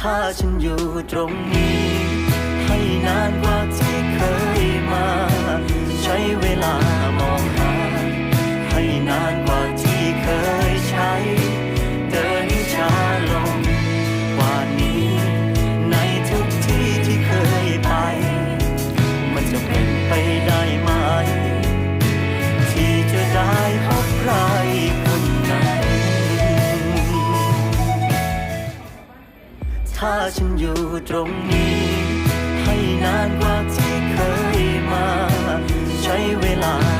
ถ้าฉันอยู่ตรงนี้ ให้นานกว่าที่เคยมา ใช้เวลามองหา ให้นาน ถ้าฉันอยู่ตรงนี้ ให้นานกว่าที่เคยมา ใช้เวลา